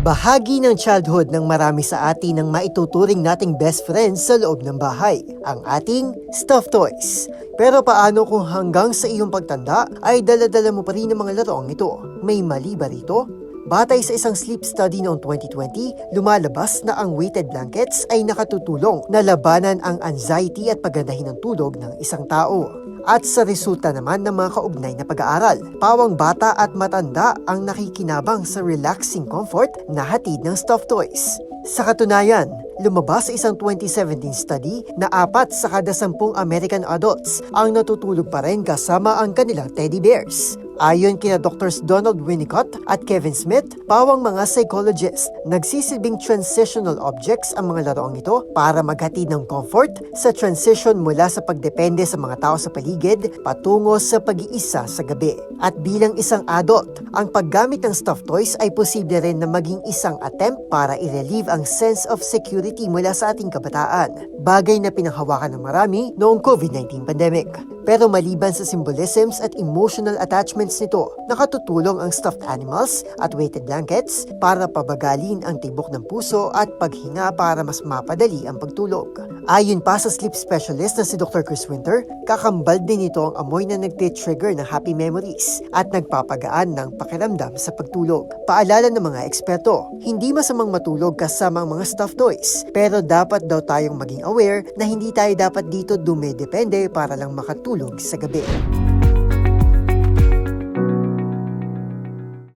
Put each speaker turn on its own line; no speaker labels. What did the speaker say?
Bahagi ng childhood ng marami sa atin ang maituturing nating best friends sa loob ng bahay, ang ating stuffed toys. Pero paano kung hanggang sa iyong pagtanda ay daladala mo pa rin ang mga laruang ito? May mali ba rito? Batay sa isang sleep study noong 2020, lumalabas na ang weighted blankets ay nakatutulong na labanan ang anxiety at pagandahin ng tulog ng isang tao. At sa resulta naman ng mga kaugnay na pag-aaral, pawang bata at matanda ang nakikinabang sa relaxing comfort na hatid ng stuffed toys. Sa katunayan, lumabas sa isang 2017 study na apat sa kada sampung American adults ang natutulog pa rin kasama ang kanilang teddy bears. Ayon kina Drs. Donald Winnicott at Kevin Smith, pawang mga psychologist, nagsisilbing transitional objects ang mga laruang ito para maghatid ng comfort sa transition mula sa pagdepende sa mga tao sa paligid patungo sa pag-iisa sa gabi. At bilang isang adult, ang paggamit ng stuffed toys ay posible rin na maging isang attempt para i-relieve ang sense of security mula sa ating kabataan. Bagay na pinanghawakan ng marami noong COVID-19 pandemic. Pero maliban sa symbolisms at emotional attachments nito, nakatutulong ang stuffed animals at weighted blankets para pabagalin ang tibok ng puso at paghinga para mas mapadali ang pagtulog. Ayon pa sa sleep specialist na si Dr. Chris Winter, kakambal din ito ang amoy na nagtitrigger ng happy memories at nagpapagaan ng pakiramdam sa pagtulog. Paalala ng mga eksperto, hindi masamang matulog kasama ang mga stuffed toys, pero dapat daw tayong maging aware na hindi tayo dapat dito dumedepende para lang makatulog sa gabi.